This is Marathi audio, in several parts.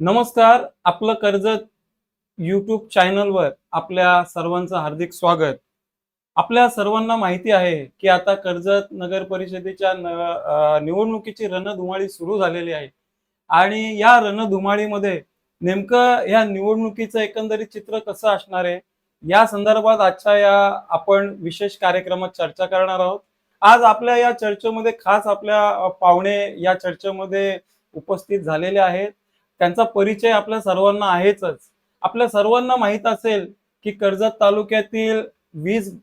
नमस्कार आपलं कर्जत यूट्यूब चॅनलवर आपल्या सर्वांचं हार्दिक स्वागत. आपल्या सर्वांना माहिती आहे की आता कर्जत नगर परिषदेच्या निवडणुकीची रणधुमाळी सुरू झालेली आहे. आणि या रणधुमाळीमध्ये नेमकं या निवडणुकीचं एकंदरीत चित्र कसं असणार आहे? या संदर्भात आजच्या या आपण विशेष कार्यक्रमात चर्चा करणार आहोत. आज आपल्या या चर्चेमध्ये खास आपल्या पाहुणे या चर्चेमध्ये उपस्थित झालेले आहेत. त्यांचा परिचय आपल्या सर्वांना आहेच आपल्या सर्वांना माहीत असेल की कर्जत तालुक्यातील वीज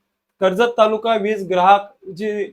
कर्जत तालुका वीज ग्राहक जी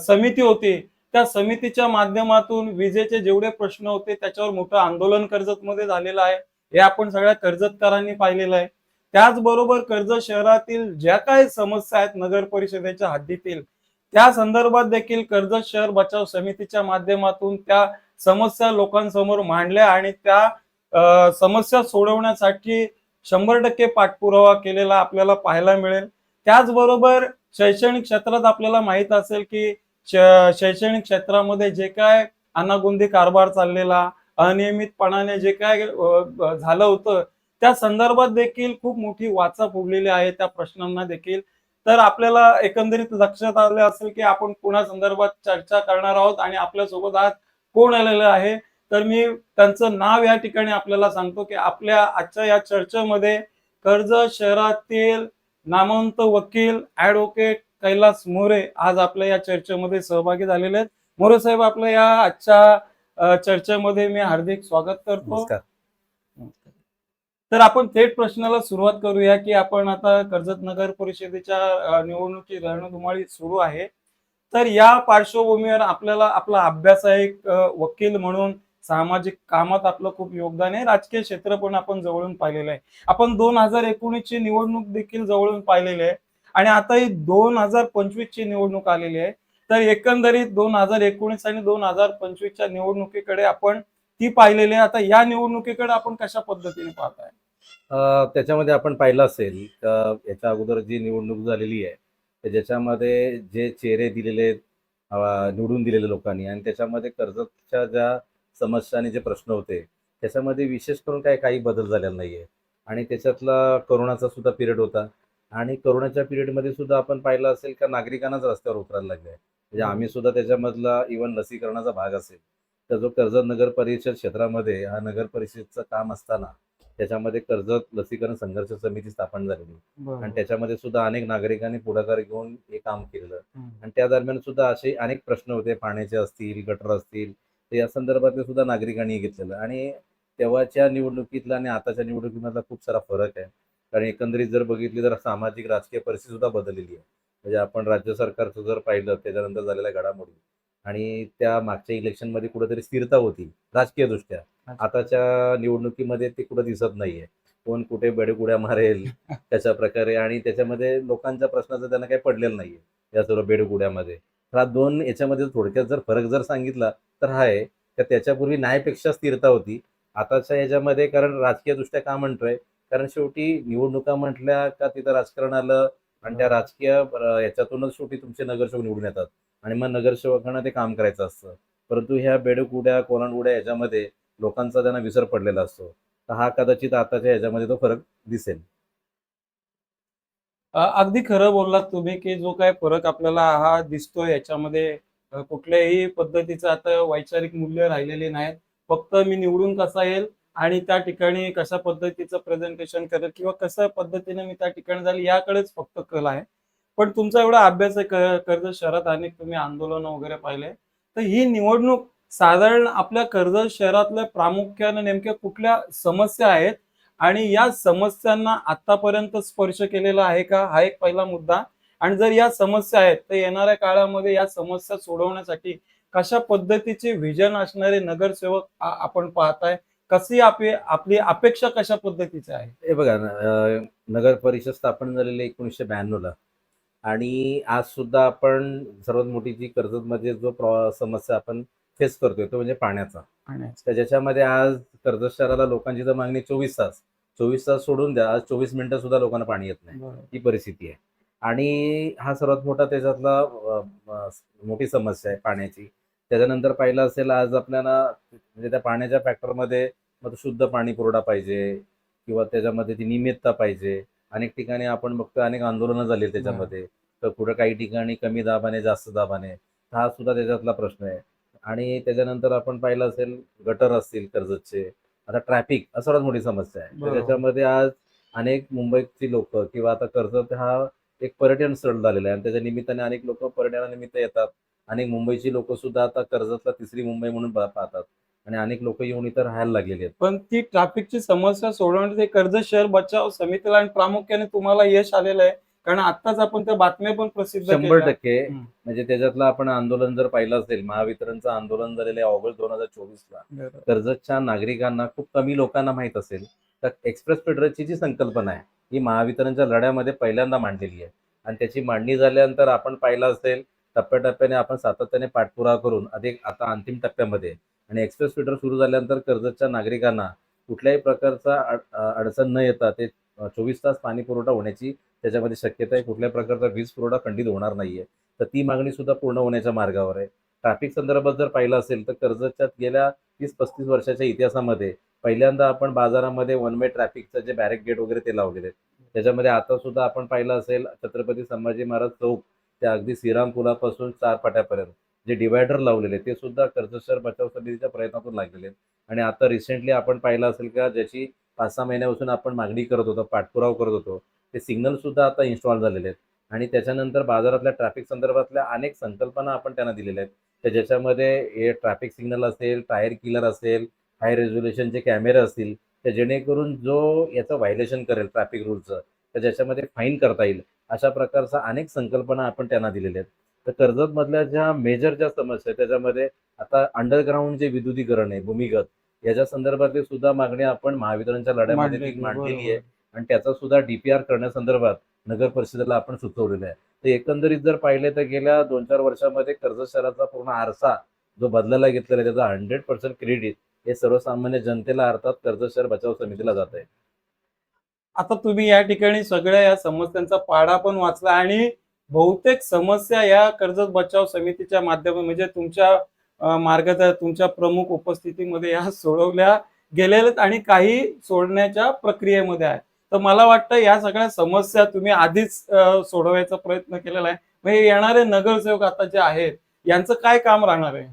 समिती होती त्या समितीच्या माध्यमातून विजेचे जेवढे प्रश्न होते त्याच्यावर मोठं आंदोलन कर्जतमध्ये झालेलं आहे. हे आपण सगळ्या कर्जतकारांनी पाहिलेलं आहे. त्याचबरोबर कर्जत शहरातील ज्या काही समस्या आहेत नगर परिषदेच्या हद्दीतील त्या संदर्भात देखील कर्जत शहर बचाव समितीच्या माध्यमातून त्या समस्या लोकांसमोर मांडल्या आणि त्या समस्या सोडवण्यासाठी शंभर टक्के पाठपुरावा केलेला आपल्याला पाहायला मिळेल. त्याचबरोबर शैक्षणिक क्षेत्रात आपल्याला माहीत असेल की शैक्षणिक क्षेत्रामध्ये जे काय अनागुंदी कारभार चाललेला अनियमितपणाने जे काय झालं होतं त्या संदर्भात देखील खूप मोठी वाचा फुगलेली आहे त्या प्रश्नांना देखील. तर आपल्याला एकंदरीत लक्षात आलं असेल की आपण कोणा संदर्भात चर्चा करणार आहोत आणि आपल्यासोबत आज कोण आलेलं आहे? तर मी त्यांचं नाव या ठिकाणी आपल्याला सांगतो की आपल्या आजच्या या चर्चेमध्ये कर्जत शहरातील नामवंत वकील ऍडव्होकेट कैलास मोरे आज आपल्या या चर्चेमध्ये सहभागी झालेले आहेत. मोरे साहेब आपल्या या आजच्या चर्चेमध्ये मी हार्दिक स्वागत करतो. तर आपण थेट प्रश्नाला सुरुवात करूया की आपण आता कर्जत नगर परिषदेच्या अ, निवडणुकी रणधुमाळी सुरू आहे. तर या पार्श्वभूमीवर आपल्याला आपला अभ्यास आहे एक वकील म्हणून सामाजिक कामात आपलं खूप योगदान आहे. राजकीय क्षेत्र पण आपण जवळून पाहिलेलं आहे. आपण दोन हजार एकोणीस ची निवडणूक देखील जवळून पाहिलेली आहे. आणि आता ही दोन हजार पंचवीस ची निवडणूक आलेली आहे. तर एकंदरीत दोन हजार एकोणीस आणि दोन हजार पंचवीसच्या निवडणुकीकडे आपण ती पाहिलेली आहे. आता या निवडणुकीकडे आपण कशा पद्धतीने पाहताय? त्याच्यामध्ये आपण पाहिलं असेल याच्या अगोदर जी निवडणूक झालेली आहे ज्याच्यामध्ये जे चेहरे दिलेले निवडून दिलेले लोकांनी आणि त्याच्यामध्ये कर्जतच्या ज्या समस्या आणि जे प्रश्न होते त्याच्यामध्ये विशेष करून काय काही बदल झालेला नाहीये. आणि त्याच्यातला करोनाचा सुद्धा पिरियड होता. आणि करोनाच्या पिरियडमध्ये सुद्धा आपण पाहिलं असेल का नागरिकांनाच रस्त्यावर उतरायला लागले. म्हणजे आम्ही सुद्धा त्याच्यामधला इव्हन लसीकरणाचा भाग असेल. तर जो कर्जत नगर परिषद क्षेत्रामध्ये हा नगर परिषदचं काम असताना त्याच्यामध्ये कर्जत लसीकरण संघर्ष समिती स्थापन झालेली. आणि त्याच्यामध्ये सुद्धा अनेक नागरिकांनी पुढाकार घेऊन हे काम केलेलं. आणि त्या दरम्यान सुद्धा असे अनेक प्रश्न होते. पाण्याचे असतील गटर असतील तर या संदर्भातले सुद्धा नागरिकांनी घेतलेलं. आणि तेव्हाच्या निवडणुकीतला आणि आताच्या निवडणुकीमधला खूप सारा फरक आहे. कारण एकंदरीत जर बघितली तर सामाजिक राजकीय परिस्थिती सुद्धा बदललेली आहे. म्हणजे आपण राज्य सरकारचं जर पाहिलं त्याच्यानंतर झालेल्या घडामोडी आणि त्या मागच्या इलेक्शनमध्ये कुठेतरी स्थिरता होती राजकीय दृष्ट्या आताच्या निवडणुकीमध्ये ते कुठं दिसत नाहीये. कोण कुठे बेडगुड्या मारेल त्याच्या प्रकारे आणि त्याच्यामध्ये लोकांच्या प्रश्नाचं त्यांना काही पडलेलं नाहीये या सर्व बेडगुड्यामध्ये तर हा दोन याच्यामध्ये थोडक्यात जर फरक जर सांगितला तर हा आहे का त्याच्यापूर्वी न्यायपेक्षा स्थिरता होती. आताच्या याच्यामध्ये कारण राजकीय दृष्ट्या का म्हणतोय? कारण शेवटी निवडणुका म्हटल्या का तिथं राजकारण आलं आणि त्या राजकीय याच्यातूनच शेवटी तुमचे नगरसेवक निवडून येतात. आणि मग नगरसेवकांना ते काम करायचं असतं. परंतु ह्या बेडकुड्या कोलांडुड्या याच्यामध्ये लोकांचा त्यांना विसर पडलेला असतो. तर हा कदाचित आताच्या ह्याच्यामध्ये तो फरक दिसेल. अगदी खरं बोललात तुम्ही की जो काय फरक आपल्याला हा दिसतोय याच्यामध्ये कुठल्याही पद्धतीचं आता वैचारिक मूल्य राहिलेले नाहीत. फक्त मी निवडून कसा येईल आणि त्या ठिकाणी कशा पद्धतीचं प्रेझेंटेशन करेल किंवा कशा पद्धतीने मी त्या ठिकाणी जाईल याकडेच फक्त कल आहे. पण तुमचा एवढा अभ्यास आहे कर्जत शहरात अनेक तुम्ही आंदोलन वगैरे पाहिले तर ही निवडणूक साधारण आपल्या कर्जत शहरातल्या प्रामुख्याने नेमक्या कुठल्या समस्या आहेत? आणि या समस्यांना आतापर्यंत स्पर्श केलेला आहे का? हा एक पहिला मुद्दा. आणि जर या समस्या आहेत तर येणाऱ्या काळामध्ये या समस्या सोडवण्यासाठी कशा पद्धतीचे व्हिजन असणारे नगरसेवक आपण पाहताय? कशी आपली आपली अपेक्षा कशा पद्धतीची आहे? हे बघा नगर परिषद स्थापन झालेली एकोणीसशे ब्याण्णवला. आणि आज सुद्धा आपण सर्वात मोठी जी कर्जतमध्ये जो समस्या आपण फेस करतोय तो म्हणजे पाण्याचा. तर ज्याच्यामध्ये आज कर्जत शहराला लोकांची तर मागणी चोवीस तास चोवीस तास सोडून द्या आज चोवीस मिनिटं सुद्धा लोकांना पाणी येत नाही. ही परिस्थिती आहे. आणि हा सर्वात मोठा त्याच्यातला मोठी समस्या आहे पाण्याची. त्याच्यानंतर पाहिलं असेल आज आपल्याला म्हणजे त्या पाण्याच्या फॅक्टरमध्ये मग शुद्ध पाणी पुरवठा पाहिजे किंवा त्याच्यामध्ये ती नियमितता पाहिजे. अनेक ठिकाणी आपण बघतो अनेक आंदोलनं झाली त्याच्यामध्ये. तर कुठं काही ठिकाणी कमी दाबाने जास्त दाबाने. हा सुद्धा त्याच्यातला प्रश्न आहे. आणि त्याच्यानंतर आपण पाहिलं असेल गटर असतील कर्जतचे. आता ट्रॅफिक सर्वात मोठी समस्या आहे. त्याच्यामध्ये आज अनेक मुंबईची लोक किंवा आता कर्जत हा एक पर्यटन स्थळ झालेलं आहे. आणि त्याच्या निमित्ताने अनेक लोक पर्यटनानिमित्त येतात. अनेक मुंबईची लोक सुद्धा आता कर्जतला तिसरी मुंबई म्हणून पाहतात. आणि अनेक लोक येऊन इथं राहायला लागलेली आहेत पण ती ट्रॅफिकची समस्या सोडवण्यासाठी कर्जत शहर बचाव समितीला आणि प्रामुख्याने तुम्हाला यश आलेलं आहे कारण आताच आपण त्या बातम्या पण प्रसिद्ध शंभर. टक्के. म्हणजे त्याच्यातलं आपण आंदोलन जर पाहिलं असेल महावितरणचं आंदोलन झालेलं आहे ऑगस्ट दोन हजार चोवीस ला. कर्जतच्या नागरिकांना खूप कमी लोकांना माहीत असेल तर एक्सप्रेस पेट्रोलची जी संकल्पना आहे ही महावितरणच्या लढ्यामध्ये पहिल्यांदा मांडलेली आहे आणि त्याची मांडणी झाल्यानंतर आपण पाहिलं असेल टप्प्याटप्प्याने आपण सातत्याने पाठपुरावा करून अधिक आता अंतिम टप्प्यामध्ये आणि एक्सप्रेस पेट्रोल सुरू झाल्यानंतर कर्जतच्या नागरिकांना कुठल्याही प्रकारचा अडचण न येता ते चोवीस तास पाणी पुरवठा होण्याची त्याच्यामध्ये शक्यता आहे कुठल्याही प्रकारचा वीज पुरवठा खंडित होणार नाहीये. तर ती मागणी सुद्धा पूर्ण होण्याच्या मार्गावर आहे. ट्रॅफिक संदर्भात जर पाहिलं असेल तर कर्जतच्या गेल्या तीस पस्तीस वर्षाच्या इतिहासामध्ये पहिल्यांदा आपण बाजारामध्ये वन वे ट्रॅफिकचं जे बॅरेक गेट वगैरे ते लावलेले त्याच्यामध्ये आता सुद्धा आपण पाहिलं असेल छत्रपती संभाजी महाराज चौक ते अगदी श्रीराम पुलापासून चार फाट्यापर्यंत. जे डिवायडर लावलेले ते सुद्धा कर्जत बचाव समितीच्या प्रयत्नातून लागलेले आहेत. आणि आता रिसेंटली आपण पाहिलं असेल का ज्याची पाच सहा महिन्यापासून आपण मागणी करत होतो पाठपुरावा करत होतो ते सिग्नल सुद्धा आता इन्स्टॉल झालेले आहेत. आणि त्याच्यानंतर बाजारातल्या ट्रॅफिक संदर्भातल्या अनेक संकल्पना आपण त्यांना दिलेल्या आहेत. तर ज्याच्यामध्ये हे ट्रॅफिक सिग्नल असेल टायर किलर असेल हाय रेझोल्युशनचे कॅमेरे असतील तर जेणेकरून जो याचं व्हायलेशन करेल ट्रॅफिक रूलचं तर ज्याच्यामध्ये फाईन करता येईल अशा प्रकारचा अनेक संकल्पना आपण त्यांना दिलेल्या आहेत. तर कर्जतमधल्या ज्या मेजर ज्या समस्या आहेत त्याच्यामध्ये आता अंडरग्राऊंड जे विद्युतीकरण आहे भूमिगत याच्या संदर्भातली सुद्धा मागणी आपण महावितरणच्या लढ्यामध्ये मांडलेली, आहे. आणि त्याचा सुद्धा डीपीआर करण्यासंदर्भात नगर परिषदेला आपण सुचवलेलं आहे. तर एकंदरीत जर पाहिले तर गेल्या दोन चार वर्षामध्ये कर्जत शहराचा पूर्ण आरसा जो बदलायला घेतलेला आहे त्याचा हंड्रेड पर्सेंट क्रेडिट हे सर्वसामान्य जनतेला अर्थात कर्जत शहर बचाव समितीला जात आहे. आता तुम्ही या ठिकाणी सगळ्या या समस्यांचा पाडा पण वाचला आणि बहुतेक समस्या या कर्जत बचाव समितीच्या माध्यमात म्हणजे तुमच्या अं, मार्गात तुमच्या प्रमुख उपस्थितीमध्ये या सोडवल्या गेलेल्या आणि काही सोडण्याच्या प्रक्रियेमध्ये आहे तर मला वाटतं या सगळ्या समस्या तुम्ही आधीच सोडवायचा प्रयत्न केलेला आहे. म्हणजे येणारे नगरसेवक आता जे आहेत यांचं काय काम राहणार आहे?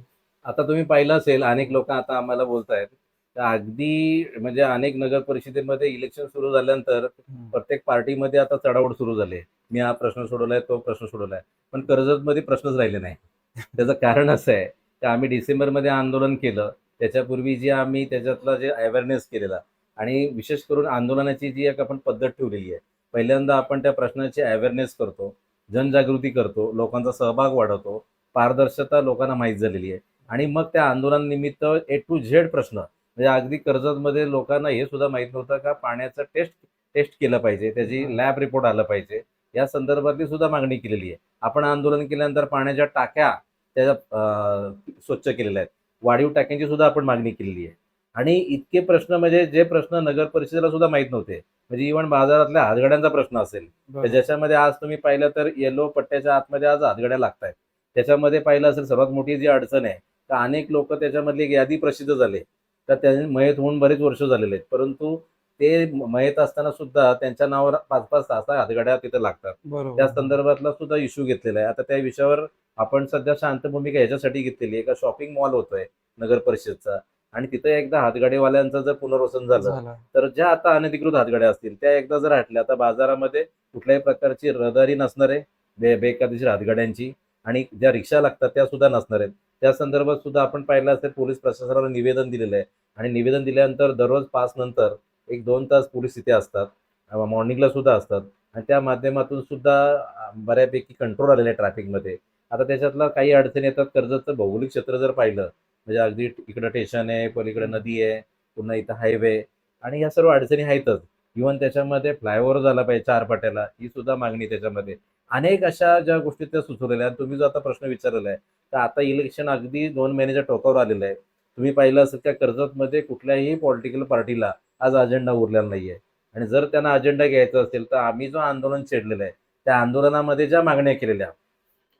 आता तुम्ही पाहिलं असेल अनेक लोक आता आम्हाला बोलतायत. तर अगदी म्हणजे अनेक नगर परिषदेमध्ये इलेक्शन सुरू झाल्यानंतर प्रत्येक पार्टीमध्ये आता चढाओढ सुरू झाली मी हा प्रश्न सोडवलाय तो प्रश्न सोडवलाय. पण कर्जतमध्ये प्रश्नच राहिले नाही. त्याचं कारण असं आहे की आम्ही डिसेंबरमध्ये आंदोलन केलं. त्याच्यापूर्वी जे आम्ही त्याच्यातला जे अवेअरनेस केलेला आणि विशेष करून आंदोलनाची जी एक आपण पद्धत ठेवलेली आहे. पहिल्यांदा आपण त्या प्रश्नाची अवेअरनेस करतो जनजागृती करतो लोकांचा सहभाग वाढवतो पारदर्शकता लोकांना माहीत झालेली आहे. आणि मग त्या आंदोलनानिमित्त ए टू झेड प्रश्न म्हणजे अगदी कर्जतमध्ये लोकांना हे सुद्धा माहीत नव्हतं का पाण्याचं टेस्ट टेस्ट केलं पाहिजे त्याची लॅब रिपोर्ट आलं पाहिजे. या संदर्भातली सुद्धा मागणी केलेली आहे. आपण आंदोलन केल्यानंतर पाण्याच्या टाक्या त्या स्वच्छ केलेल्या आहेत. वाढीव टाक्यांची सुद्धा आपण मागणी केलेली आहे. आणि इतके प्रश्न म्हणजे जे प्रश्न नगर परिषदेला सुद्धा माहीत नव्हते. म्हणजे इव्हन बाजारातल्या हातगाड्यांचा प्रश्न असेल. ज्याच्यामध्ये आज तुम्ही पाहिलं तर येलो पट्ट्याच्या आतमध्ये आज हातगाड्या लागत आहेत त्याच्यामध्ये पाहिलं असेल सर्वात मोठी जी अडचण आहे तर अनेक लोक त्याच्यामधली यादी प्रसिद्ध झाले. तर त्यांनी मयत होऊन बरेच वर्ष झालेले आहेत. परंतु ते मयत असताना सुद्धा त्यांच्या नावावर पाच पाच सहा सहा हातगाड्या तिथे लागतात. त्या संदर्भातला सुद्धा इश्यू घेतलेला आहे. आता त्या विषयावर आपण सध्या शांत भूमिका ह्याच्यासाठी घेतलेली आहे. का शॉपिंग मॉल होतोय नगर परिषदचा. आणि तिथे एकदा हातगाडीवाल्यांचं जर पुनर्वसन झालं झाला. तर ज्या आता अनधिकृत हातगाड्या असतील त्या एकदा जर हटल्या आता बाजारामध्ये कुठल्याही प्रकारची रहदारी नसणार आहे. बे बेकायदेशीर हातगाड्यांची. आणि ज्या रिक्षा लागतात त्या सुद्धा नसणार आहेत. त्या संदर्भात सुद्धा आपण पाहिलं असेल पोलीस प्रशासनाला निवेदन दिलेलं आहे. आणि निवेदन दिल्यानंतर दररोज पाच नंतर एक दोन तास पोलीस तिथे असतात. मॉर्निंगला सुद्धा असतात. आणि त्या माध्यमातून सुद्धा बऱ्यापैकी कंट्रोल आलेला आहे ट्रॅफिकमध्ये आता त्याच्यातला काही अडचणी येतात कर्जतचं भौगोलिक क्षेत्र जर पाहिलं म्हणजे अगदी इकडं स्टेशन आहे पलीकडे नदी आहे पुन्हा इथं हायवे आणि या सर्व अडचणी आहेतच. इव्हन त्याच्यामध्ये फ्लायओव्हर झाला पाहिजे चार पाट्याला ही सुद्धा मागणी त्याच्यामध्ये. अनेक अशा ज्या गोष्टी त्या सुचवलेल्या आहेत. तुम्ही जो आता प्रश्न विचारलेला आहे तर आता इलेक्शन अगदी दोन महिन्याच्या टोकावर आलेलं आहे. तुम्ही पाहिलं असेल त्या कर्जतमध्ये कुठल्याही पॉलिटिकल पार्टीला आज अजेंडा उरलेला नाहीये. आणि जर त्यांना अजेंडा घ्यायचा असेल तर आम्ही जो आंदोलन छेडलेलं आहे त्या आंदोलनामध्ये ज्या मागण्या केलेल्या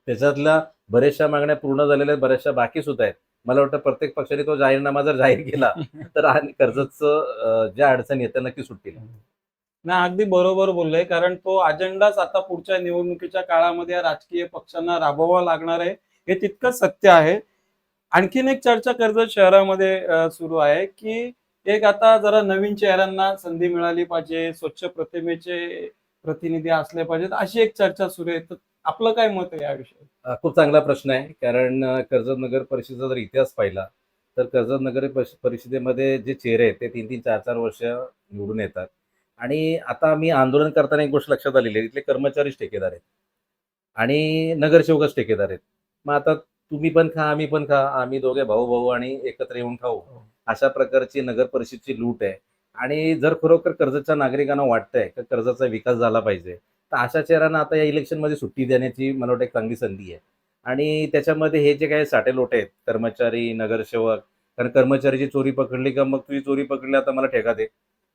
त्याच्यातल्या बऱ्याचशा मागण्या पूर्ण झालेल्या आहेत बऱ्याचशा बाकी सुद्धा आहेत. मला वाटतं प्रत्येक पक्षाने तो जाहीरनामा जर जाहीर केला तर कर्जतचं ज्या अडचणी आहेत त्या नक्की सुटतील. नाही अगदी बरोबर बोलले कारण तो अजेंडाच आता पुढच्या निवडणुकीच्या काळामध्ये या राजकीय पक्षांना राबवावा लागणार आहे हे तितकंच सत्य आहे. आणखीन एक चर्चा कर्जत शहरामध्ये सुरू आहे की एक आता जरा नवीन चेहऱ्यांना संधी मिळाली पाहिजे स्वच्छ प्रतिमेचे प्रतिनिधी असले पाहिजेत अशी एक चर्चा सुरू आहे. तर आपलं काय मत आहे याविषयी खूप चांगला प्रश्न आहे. कारण कर्जत नगर परिषदेचा जर इतिहास पाहिला तर कर्जत नगर परिषदेमध्ये जे चेहरे आहेत ते तीन तीन चार चार वर्ष निवडून येतात. आणि आता मी आंदोलन करताना एक गोष्ट लक्षात आलेली आहे. इथले कर्मचारीच ठेकेदार आहेत. आणि नगरसेवकच ठेकेदार आहेत. मग आता तुम्ही पण खा आम्ही पण खा आम्ही दोघे भाऊ भाऊ आणि एकत्र येऊन खाऊ. अशा प्रकारची नगर परिषदची लूट आहे. आणि जर खरोखर कर्जतच्या नागरिकांना वाटतंय की कर्जाचा विकास झाला पाहिजे तर अशा चेहऱ्यांना आता या इलेक्शनमध्ये सुट्टी देण्याची मला वाटतं एक चांगली संधी आहे. आणि त्याच्यामध्ये हे जे काही साठे लोटे आहेत कर्मचारी नगरसेवक कारण कर्मचारीची चोरी पकडली का मग तुझी चोरी पकडली आता मला ठेका दे.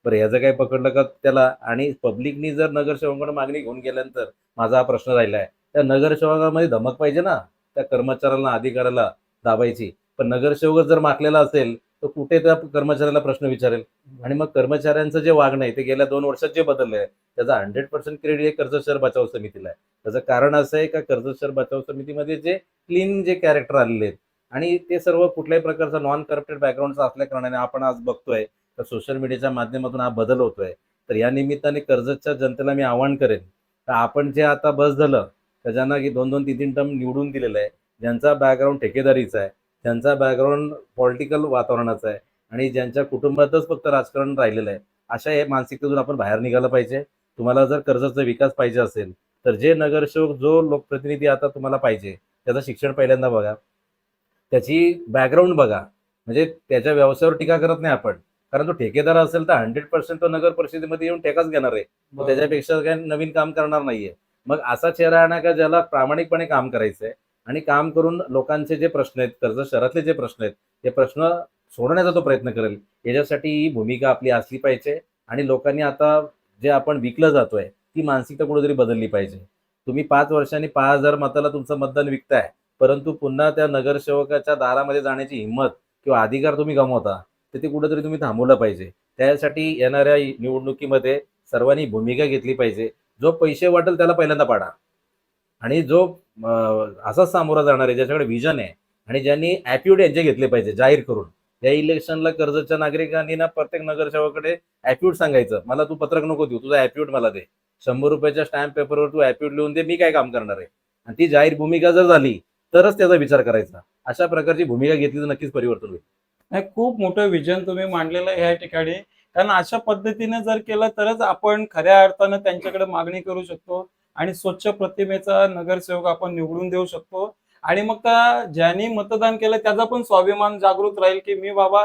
बरं ह्याचं काय पकडलं का त्याला. आणि पब्लिकनी जर नगरसेवकांकडे मागणी घेऊन गेल्यानंतर माझा हा प्रश्न राहिला आहे त्या नगरसेवकामध्ये धमक पाहिजे ना त्या कर्मचाऱ्याला अधिकाऱ्याला दाबायची. पण नगरसेवक जर माकलेला असेल तर कुठे त्या कर्मचाऱ्याला प्रश्न विचारेल? आणि मग कर्मचाऱ्यांचं जे वागणं आहे ते गेल्या दोन वर्षात जे बदललं आहे त्याचा हंड्रेड पर्सेंट क्रेडिट हे कर्ज शहर बचाव समितीला आहे. त्याचं कारण असं आहे का कर्ज शहर बचाव समितीमध्ये जे क्लीन जे कॅरेक्टर आलेले आहेत आणि ते सर्व कुठल्याही प्रकारचा नॉन करप्टेड बॅकग्राऊंडचा असल्या कारणाने आपण आज बघतोय तर सोशल मीडियाच्या माध्यमातून हा बदल होतोय. तर या निमित्ताने कर्जतच्या जनतेला मी आवाहन करेन. तर आपण जे आता बस झालं तर ज्यांना की दोन दोन तीन तीन टर्म निवडून दिलेलं आहे ज्यांचा बॅकग्राऊंड ठेकेदारीचा आहे त्यांचा बॅकग्राऊंड पॉलिटिकल वातावरणाचा आहे आणि ज्यांच्या कुटुंबातच फक्त राजकारण राहिलेलं आहे अशा या मानसिकतेतून आपण बाहेर निघालं पाहिजे. तुम्हाला जर कर्जाचा विकास पाहिजे असेल तर जे नगरसेवक जो लोकप्रतिनिधी आता तुम्हाला पाहिजे त्याचं शिक्षण पहिल्यांदा बघा. त्याची बॅकग्राऊंड बघा. म्हणजे त्याच्या व्यवसायावर टीका करत नाही आपण. कारण तो ठेकेदार असेल तर हंड्रेड पर्सेंट तो नगर परिषदेमध्ये येऊन टेकाच घेणार आहे. तो त्याच्यापेक्षा काही नवीन काम करणार नाहीये. मग असा चेहरा आणा का ज्याला प्रामाणिकपणे काम करायचंय आणि काम करून लोकांचे जे प्रश्न आहेत कर्जत शहरातले जे प्रश्न आहेत ते प्रश्न सोडवण्याचा तो प्रयत्न करेल. याच्यासाठी ही भूमिका आपली असली पाहिजे आणि लोकांनी आता जे आपण विकलं जातोय ती मानसिकता कुठेतरी बदलली पाहिजे. तुम्ही पाच वर्षांनी पाच हजार मताला तुमचं मतदान विकताय परंतु पुन्हा त्या नगरसेवकाच्या दारामध्ये जाण्याची हिंमत किंवा अधिकार तुम्ही गमावता. तर ते तुम्ही थांबवलं पाहिजे. त्यासाठी येणाऱ्या निवडणुकीमध्ये सर्वांनी भूमिका घेतली पाहिजे. जो पैसे वाटेल त्याला पहिल्यांदा पाडा. आणि जो असाच सामोरा जाणार आहे ज्याच्याकडे विजन आहे आणि ज्यांनी ॲप्युड यांचे घेतले पाहिजे जाहीर करून. या इलेक्शनला कर्जच्या नागरिकांनी ना प्रत्येक नगरसेवकाकडे ॲप्युड सांगायचं. मला तू पत्रक नको देऊ तुझा ॲप्युड मला दे. शंभर रुपयाच्या स्टॅम्प पेपरवर तू ॲप्युड लिहून दे मी काय काम करणार आहे? आणि ती जाहीर भूमिका जर झाली तरच त्याचा विचार करायचा. अशा प्रकारची भूमिका घेतली तर नक्कीच परिवर्तन होईल. नाही खूप मोठं विजन तुम्ही मांडलेलं आहे या ठिकाणी. कारण अशा पद्धतीने जर केलं तरच आपण खऱ्या अर्थानं त्यांच्याकडे मागणी करू शकतो आणि स्वच्छ प्रतिमेचा नगरसेवक आपण निवडून देऊ शकतो. आणि मग त्या ज्यांनी मतदान केलं त्याचा पण स्वाभिमान जागृत राहील की मी बाबा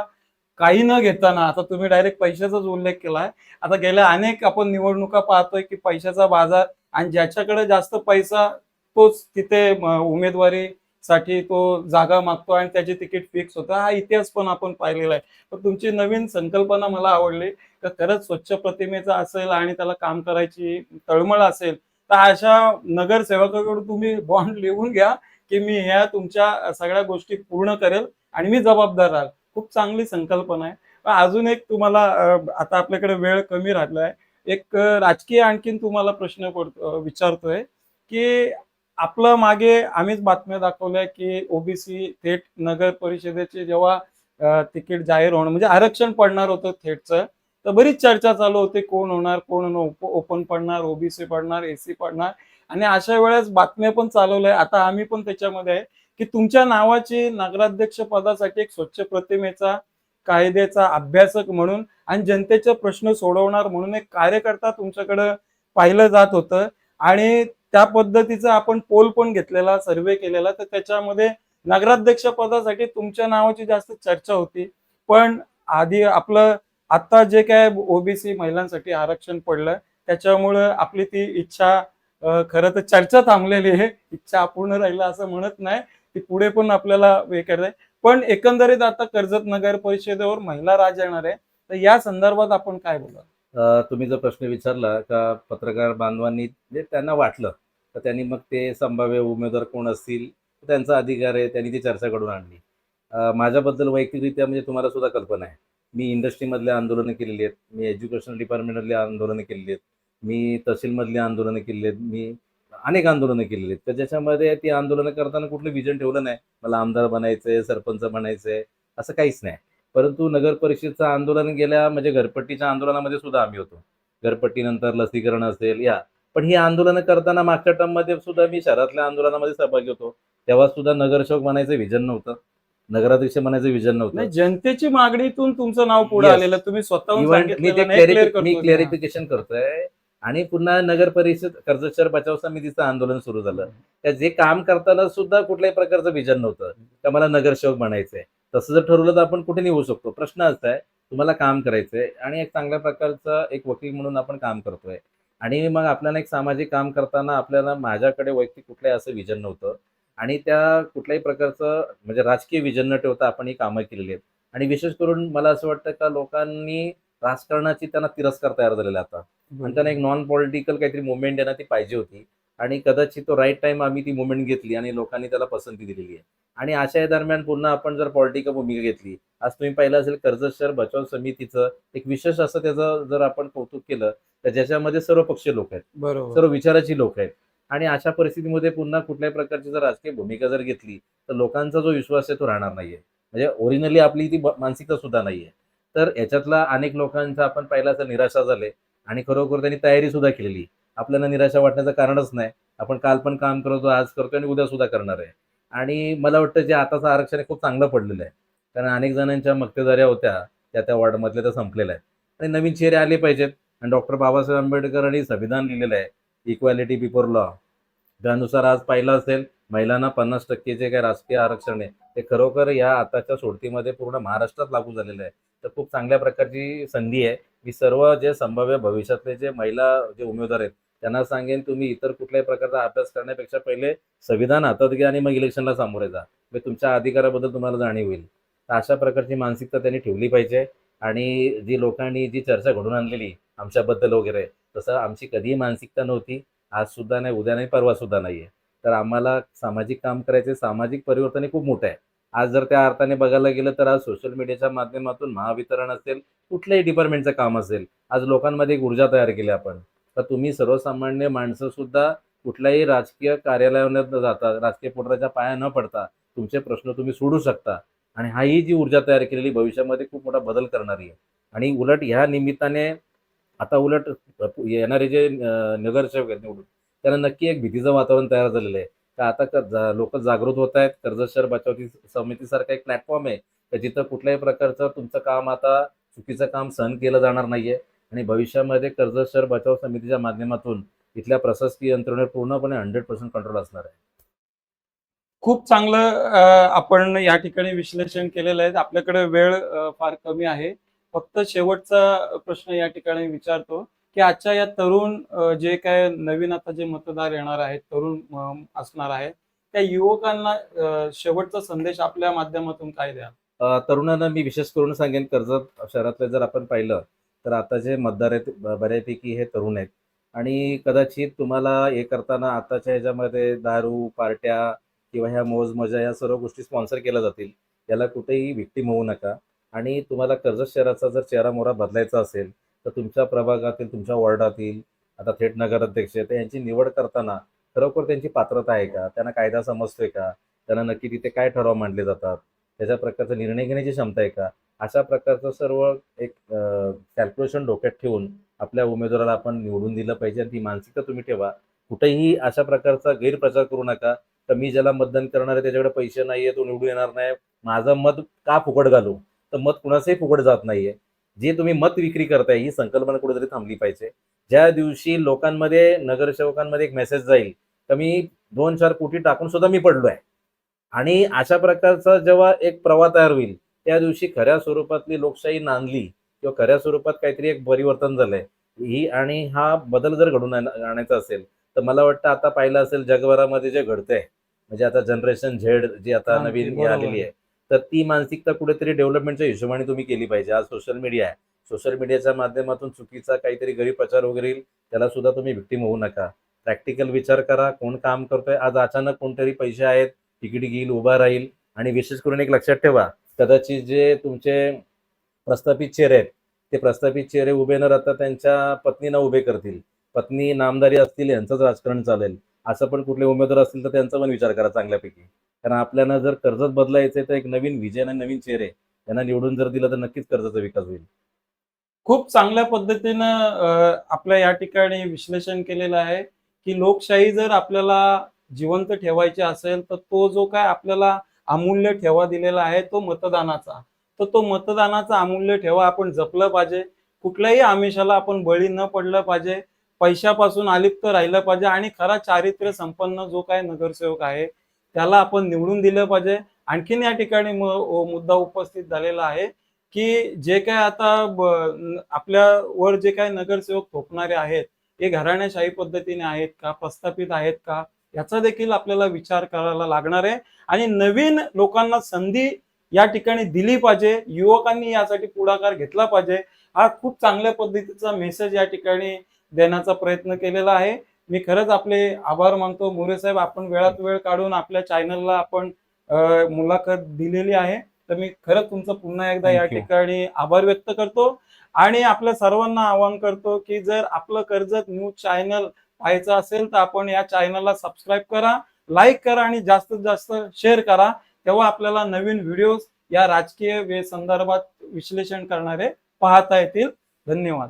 काही न घेताना आता तुम्ही डायरेक्ट पैशाचाच उल्लेख केलाय. आता गेल्या अनेक आपण निवडणुका पाहतोय की पैशाचा बाजार आणि ज्याच्याकडे जास्त पैसा तोच तिथे उमेदवारी साठी तो जागा मागतो आणि त्याचे तिकीट फिक्स होतं. हा इतिहास पण आपण पाहिलेला आहे. तर तुमची नवीन संकल्पना मला आवडली तर खरंच स्वच्छ प्रतिमेचा असेल आणि त्याला काम करायची तळमळ असेल तर अशा नगरसेवकाकडून तुम्ही बॉन्ड लिहून घ्या की मी ह्या तुमच्या सगळ्या गोष्टी पूर्ण करेल आणि मी जबाबदार राहाल. खूप चांगली संकल्पना आहे. अजून एक तुम्हाला आता आपल्याकडे वेळ कमी राहिला आहे एक राजकीय आणखीन तुम्हाला प्रश्न पडतो विचारतोय की आपलं मागे आम्हीच बातम्या दाखवल्या की ओबीसी थेट नगर परिषदेचे जेव्हा तिकीट जाहीर होणं म्हणजे आरक्षण पडणार होतं थेटचं तर बरीच चर्चा चालू होती कोण होणार कोण ओपन पडणार ओबीसी पडणार एसी पडणार आणि अशा वेळेस बातम्या पण चालवल्या. आता आम्ही पण त्याच्यामध्ये आहे की तुमच्या नावाची नगराध्यक्ष पदासाठी एक स्वच्छ प्रतिमेचा कायद्याचा अभ्यासक म्हणून आणि जनतेचे प्रश्न सोडवणार म्हणून एक कार्यकर्ता तुमच्याकडं पाहिलं जात होतं. आणि त्या पद्धतीचा आपण पोल पण घेतलेला सर्वे केलेला. तर त्याच्यामध्ये नगराध्यक्ष पदासाठी तुमच्या नावाची जास्त चर्चा होती. पण आधी आपलं आता जे काय ओबीसी महिलांसाठी आरक्षण पडलं त्याच्यामुळं आपली ती इच्छा खर खरं तर चर्चा थांबलेली आहे. इच्छा अपूर्ण राहिला असं म्हणत नाही. ती पुढे पण आपल्याला हे करत. पण एकंदरीत आता कर्जत नगर परिषदेवर महिला राज येणार आहे. तर या संदर्भात आपण काय बोला तुम्ही जो प्रश्न विचारला का पत्रकार बांधवांनी जे त्यांना वाटलं तर त्यांनी मग ते संभाव्य उमेदवार कोण असतील त्यांचा अधिकार आहे त्यांनी ती चर्चा घडून आणली. माझ्याबद्दल वैयक्तिकरित्या म्हणजे तुम्हाला सुद्धा कल्पना आहे. मी इंडस्ट्रीमधले आंदोलनं केलेली आहेत मी एज्युकेशन डिपार्टमेंटमधले आंदोलनं केलेली आहेत मी तहसीलमधली आंदोलनं केलेली आहेत मी अनेक आंदोलनं केलेली आहेत. तर ज्याच्यामध्ये ती आंदोलनं करताना कुठलं विजन ठेवलं नाही मला आमदार बनायचं आहे सरपंच बनायचं आहे असं काहीच नाही. परंतु नगर परिषदचं आंदोलन गेल्या म्हणजे घरपट्टीच्या आंदोलनामध्ये सुद्धा आम्ही होतो. घरपट्टीनंतर लसीकरण असेल या. पण ही आंदोलनं करताना मागच्या टर्ममध्ये सुद्धा मी शहरातल्या आंदोलनामध्ये सहभागी होतो. तेव्हा सुद्धा नगरसेवक बनायचं विजन नव्हतं. नगराध्यक्ष बनायचं विजन नव्हतं. जनतेची मागणीतून तुमचं नाव पुढे. आलेलं तुम्ही इव्हन मी. क्लॅरिफिकेशन करतोय आणि पुन्हा नगर परिषद कर्जत शहर बचाव समितीचं आंदोलन सुरू झालं. त्या जे काम करताना सुद्धा कुठल्याही प्रकारचं विजन नव्हतं. का मला नगरसेवक बनायचंय तसं जर ठरवलं तर आपण कुठे निघू शकतो? प्रश्न असा आहे तुम्हाला काम करायचंय आणि एक चांगल्या प्रकारचं एक वकील म्हणून आपण काम करतोय. आणि मग आपल्याला एक सामाजिक काम करताना आपल्याला माझ्याकडे वैयक्तिक कुठलंही असं विजन नव्हतं. आणि त्या कुठल्याही प्रकारचं म्हणजे राजकीय विजन न ठेवता आपण ही कामं केलेली आहेत. आणि विशेष करून मला असं वाटतं का लोकांनी राजकारणाची त्यांना तिरस्कार तयार झालेला आता. आणि त्यांना एक नॉन पॉलिटिकल काहीतरी मुवमेंट आहे ना ती पाहिजे होती. आणि कदाचित तो राईट टाइम आम्ही ती मुवमेंट घेतली आणि लोकांनी त्याला पसंती दिलेली आहे. आणि अशा दरम्यान पुन्हा आपण जर पॉलिटिकल भूमिका घेतली आज तुम्ही पाहिलं असेल कर्जत शहर बचाव समितीचं एक विशेष असं त्याचं जर आपण कौतुक केलं तर ज्याच्यामध्ये सर्व पक्षीय लोक आहेत. बरोबर. सर्व विचाराची लोक आहेत. आणि अशा परिस्थितीमध्ये पुन्हा कुठल्याही प्रकारची जर राजकीय भूमिका जर घेतली तर लोकांचा जो विश्वास आहे तो राहणार नाहीये. म्हणजे ओरिजिनली आपली ती मानसिकता सुद्धा नाहीये. तर याच्यातला अनेक लोकांचा आपण पाहिला तर निराशा झाले आणि खरोखर त्यांनी तयारी सुद्धा केलेली. आपल्याला निराशा वाटण्याचं कारणच नाही. आपण काल पण काम करतो आज करतो आणि उद्या सुद्धा करणार आहे. आणि मला वाटतं जे आताचं आरक्षण हे खूप चांगलं पडलेलं आहे. कारण अनेक जणांच्या मक्तेदाऱ्या होत्या त्या त्या वॉर्डमधल्या त्या संपलेल्या आहेत. आणि नवीन चेहरे आले पाहिजेत. आणि डॉक्टर बाबासाहेब आंबेडकरांनी संविधान लिहिलेलं आहे. इक्वॅलिटी बिफोर लॉ त्यानुसार आज पाहिलं असेल महिलांना पन्नास टक्के जे काही राजकीय आरक्षण आहे ते खरोखर या आताच्या सोडतीमध्ये पूर्ण महाराष्ट्रात लागू झालेलं आहे. तर खूप चांगल्या प्रकारची संधी आहे. मी सर्व जे संभाव्य भविष्यातले जे महिला जे उमेदवार आहेत त्यांना सांगेन तुम्ही इतर कुठल्याही प्रकारचा अभ्यास करण्यापेक्षा पहिले संविधान हातात घ्या आणि मग इलेक्शनला सामोरे जा. म्हणजे तुमच्या अधिकाराबद्दल तुम्हाला जाणीव होईल. तर अशा प्रकारची मानसिकता त्यांनी ठेवली पाहिजे आणि जी लोकांनी जी चर्चा घडून आणलेली आमच्याबद्दल वगैरे तसं आमची कधीही मानसिकता नव्हती. आज सुद्धा नाही उद्या नाही परवा सुद्धा नाहीये. तर आम्हाला सामाजिक काम करायचे सामाजिक परिवर्तन हे खूप मोठं आहे. आज जर त्या अर्थाने बघायला गेलं तर आज सोशल मीडियाच्या माध्यमातून महावितरण असेल कुठल्याही डिपार्टमेंटचं काम असेल आज लोकांमध्ये एक ऊर्जा तयार केली आपण. तर तुम्ही सर्वसामान्य माणसं सुद्धा कुठल्याही राजकीय कार्यालयात जाता राजकीय पोटराच्या पाया न पडता तुमचे प्रश्न तुम्ही सोडू शकता. आणि हा ही जी ऊर्जा तयार केलेली भविष्यामध्ये खूप मोठा बदल करणारी आहे. आणि उलट ह्या निमित्ताने आता उलट येणारे जे नगरसेवक आहेत निवडून त्यांना नक्की एक भीतीचं वातावरण तयार झालेलं आहे. का आता लोक जागृत होत आहेत कर्जत शहर बचाव समितीसारखा एक प्लॅटफॉर्म आहे. जिथं कुठल्याही प्रकारचं तुमचं काम आता चुकीचं काम सहन केलं जाणार नाहीये. आणि भविष्यामध्ये कर्जत शहर बचाव समितीच्या माध्यमातून इथल्या प्रशासकीय यंत्रणेवर पूर्णपणे हंड्रेड पर्सेंट कंट्रोल असणार आहे. खूप चांगलं आपण या ठिकाणी विश्लेषण केलेलं आहे. आपल्याकडे वेळ फार कमी आहे. फक्त शेवटचा प्रश्न या ठिकाणी विचारतो की आजच्या या तरुण जे काय नवीन आता जे मतदार येणार आहेत तरुण असणार आहेत त्या युवकांना शेवटचा संदेश आपल्या माध्यमातून काय द्या तरुणांना मी विशेष करून सांगेन कर्जत शहरातले जर आपण पाहिलं तर आता जे मतदार आहेत बऱ्यापैकी हे तरुण आहेत. आणि कदाचित तुम्हाला हे करताना आताच्या ह्याच्यामध्ये दारू पार्ट्या किंवा ह्या मोज मजा या सर्व गोष्टी स्पॉन्सर केल्या जातील. याला कुठेही विक्टीम होऊ नका. आणि तुम्हाला कर्जत शहराचा जर चेहरा मोहरा बदलायचा असेल तर तुमच्या प्रभागातील तुमच्या वॉर्डातील आता थेट नगराध्यक्ष तर यांची निवड करताना खरोखर त्यांची पात्रता आहे का? त्यांना कायदा समजतोय का? त्यांना नक्की तिथे काय ठराव मांडले जातात? त्याच्या प्रकारचा निर्णय घेण्याची क्षमता आहे का? अशा प्रकारचं सर्व एक कॅल्क्युलेशन डोक्यात ठेवून आपल्या उमेदवाराला आपण निवडून दिलं पाहिजे. आणि ती मानसिकता तुम्ही ठेवा. कुठेही अशा प्रकारचा गैरप्रचार करू नका. तर मी ज्याला मतदान करणार आहे त्याच्याकडे पैसे नाहीये तो निवडून येणार नाही. माझं मत का फुकट घालू? तर मत कुणाचंही फुकट जात नाहीये. जे तुम्ही मत विक्री करताय ही संकल्पना कुठेतरी थांबली पाहिजे. ज्या दिवशी लोकांमध्ये नगरसेवकांमध्ये एक मेसेज जाईल तर मी दोन चार कोटी टाकून सुद्धा मी पडलो आहे आणि अशा प्रकारचा जेव्हा एक प्रवाह तयार होईल त्या दिवशी खऱ्या स्वरूपातली लोकशाही नांदली किंवा खऱ्या स्वरूपात काहीतरी एक परिवर्तन झालंय. ही आणि हा बदल जर घडून आण- आणायचा असेल तर मला वाटतं आता पाहिलं असेल जगभरामध्ये जे घडतंय म्हणजे आता जनरेशन झेड जी आता नवीन. आलेली आहे तर ती मानसिकता कुठेतरी डेव्हलपमेंटच्या हिशोबाने तुम्ही केली पाहिजे. आज सोशल मीडिया आहे. सोशल मीडियाच्या माध्यमातून चुकीचा काहीतरी गरीब प्रचार वगैरे येईल त्याला सुद्धा तुम्ही विक्टीम होऊ नका. प्रॅक्टिकल विचार करा कोण काम करतोय आज अचानक कोणतरी पैसे आहेत तिकीट घेईल उभा राहील आणि विशेष करून एक लक्षात ठेवा कदाचित जे तुमचे प्रस्थापित चेहरे आहेत ते प्रस्थापित चेहरे उभे न राहता त्यांच्या पत्नीना उभे करतील. पत्नी नामदारी असतील यांचंच राजकारण चालेल. असं पण कुठले उमेदवार असतील तर त्यांचा पण विचार करा चांगल्यापैकी. कारण आपल्याला जर कर्जत बदलायचं तर एक नवीन विजय आणि नवीन चेहरे यांना निवडून जर दिलं तर नक्कीच कर्जाचा विकास होईल. खूप चांगल्या पद्धतीनं आपल्या या ठिकाणी विश्लेषण केलेलं आहे की लोकशाही जर आपल्याला जिवंत ठेवायची असेल तर तो जो काय आपल्याला अमूल्य ठेवा दिलेला आहे तो मतदानाचा. तर तो मतदानाचा अमूल्य ठेवा आपण जपलं पाहिजे. कुठल्याही आमिषाला आपण बळी न पडलं पाहिजे. पैशापासून अलिप्त राहिलं पाहिजे आणि खरा चारित्र्य संपन्न जो काय नगरसेवक आहे त्याला आपण निवडून दिलं पाहिजे. आणखीन या ठिकाणी मुद्दा उपस्थित झालेला आहे की जे काय आता आपल्यावर जे काय नगरसेवक थोपणारे आहेत हे घराण्याशाही पद्धतीने आहेत का प्रस्थापित आहेत का? याचा देखील आपल्याला विचार करायला लागणार आहे. आणि नवीन लोकांना संधी या ठिकाणी दिली पाहिजे. युवकांनी यासाठी पुढाकार घेतला पाहिजे. हा खूप चांगल्या पद्धतीचा मेसेज या ठिकाणी देण्याचा प्रयत्न केलेला आहे. मी खरंच आपले आभार मानतो. मोरे साहेब आपण वेळात वेळ काढून आपल्या चॅनलला आपण मुलाखत दिलेली आहे. तर मी खरंच तुमचं पुन्हा एकदा या. ठिकाणी आभार व्यक्त करतो. आणि आपल्या सर्वांना आवाहन करतो की जर आपलं कर्जत न्यूज चॅनल पाहायचं असेल तर आपण या चॅनलला सबस्क्राईब करा लाईक करा आणि जास्तीत जास्त शेअर करा. तेव्हा आपल्याला नवीन व्हिडिओज या राजकीय वे संदर्भात विश्लेषण करणारे पाहता येतील. धन्यवाद.